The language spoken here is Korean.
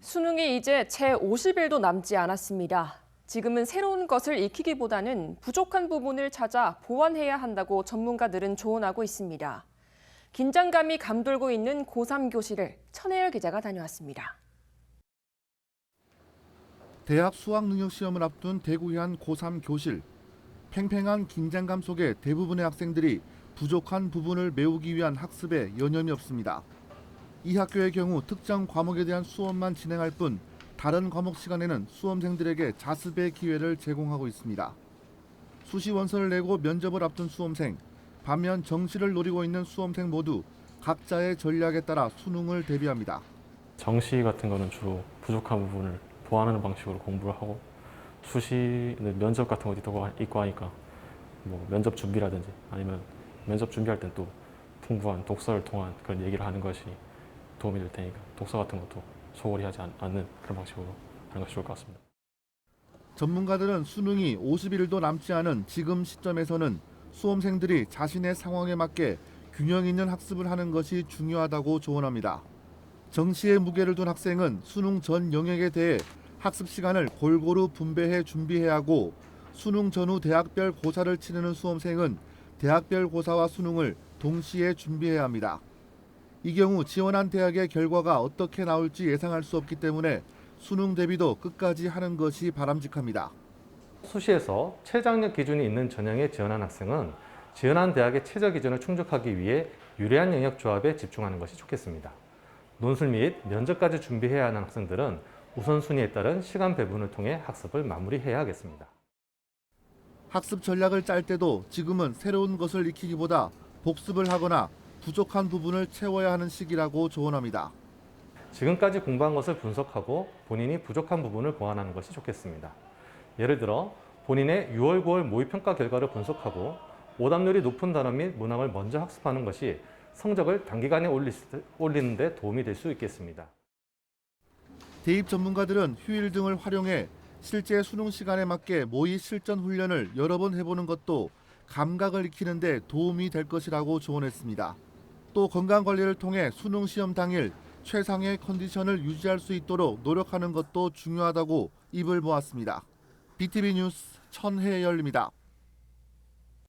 수능이 이제 채 50일도 남지 않았습니다. 지금은 새로운 것을 익히기보다는 부족한 부분을 찾아 보완해야 한다고 전문가들은 조언하고 있습니다. 긴장감이 감돌고 있는 고3 교실을 천혜열 기자가 다녀왔습니다. 대학 수학 능력 시험을 앞둔 대구의 한 고3 교실. 팽팽한 긴장감 속에 대부분의 학생들이 부족한 부분을 메우기 위한 학습에 여념이 없습니다. 이 학교의 경우 특정 과목에 대한 수업만 진행할 뿐 다른 과목 시간에는 수험생들에게 자습의 기회를 제공하고 있습니다. 수시 원서를 내고 면접을 앞둔 수험생, 반면 정시를 노리고 있는 수험생 모두 각자의 전략에 따라 수능을 대비합니다. 정시 같은 거는 주로 부족한 부분을 보완하는 방식으로 공부를 하고 수시는 면접 같은 하- 있고 하니까 뭐 면접 준비라든지 아니면 면접 준비할 땐 또 풍부한 독서를 통한 그런 얘기를 하는 것이 도움이 될 테니까 독서 같은 것도 소홀히 하지 않- 않는 그런 방식으로 하는 것이 좋을 것 같습니다. 전문가들은 수능이 50일도 남지 않은 지금 시점에서는 수험생들이 자신의 상황에 맞게 균형 있는 학습을 하는 것이 중요하다고 조언합니다. 정시에 무게를 둔 학생은 수능 전 영역에 대해 학습 시간을 골고루 분배해 준비해야 하고 수능 전후 대학별 고사를 치르는 수험생은 대학별 고사와 수능을 동시에 준비해야 합니다. 이 경우 지원한 대학의 결과가 어떻게 나올지 예상할 수 없기 때문에 수능 대비도 끝까지 하는 것이 바람직합니다. 수시에서 최장력 기준이 있는 전형에 지원한 학생은 지원한 대학의 최저 기준을 충족하기 위해 유리한 영역 조합에 집중하는 것이 좋겠습니다. 논술 및 면접까지 준비해야 하는 학생들은 우선순위에 따른 시간 배분을 통해 학습을 마무리해야 하겠습니다. 학습 전략을 짤 때도 지금은 새로운 것을 익히기보다 복습을 하거나 부족한 부분을 채워야 하는 시기라고 조언합니다. 지금까지 공부한 것을 분석하고 본인이 부족한 부분을 보완하는 것이 좋겠습니다. 예를 들어 본인의 6월, 9월 모의평가 결과를 분석하고 오답률이 높은 단어 및 문항을 먼저 학습하는 것이 성적을 단기간에 올리- 올리는 데 도움이 될 수 있겠습니다. 대입 전문가들은 휴일 등을 활용해 실제 수능 시간에 맞게 모의 실전 훈련을 여러 번 해보는 것도 감각을 익히는 데 도움이 될 것이라고 조언했습니다. 또 건강 관리를 통해 수능 시험 당일 최상의 컨디션을 유지할 수 있도록 노력하는 것도 중요하다고 입을 모았습니다. BTV 뉴스 천혜열입니다.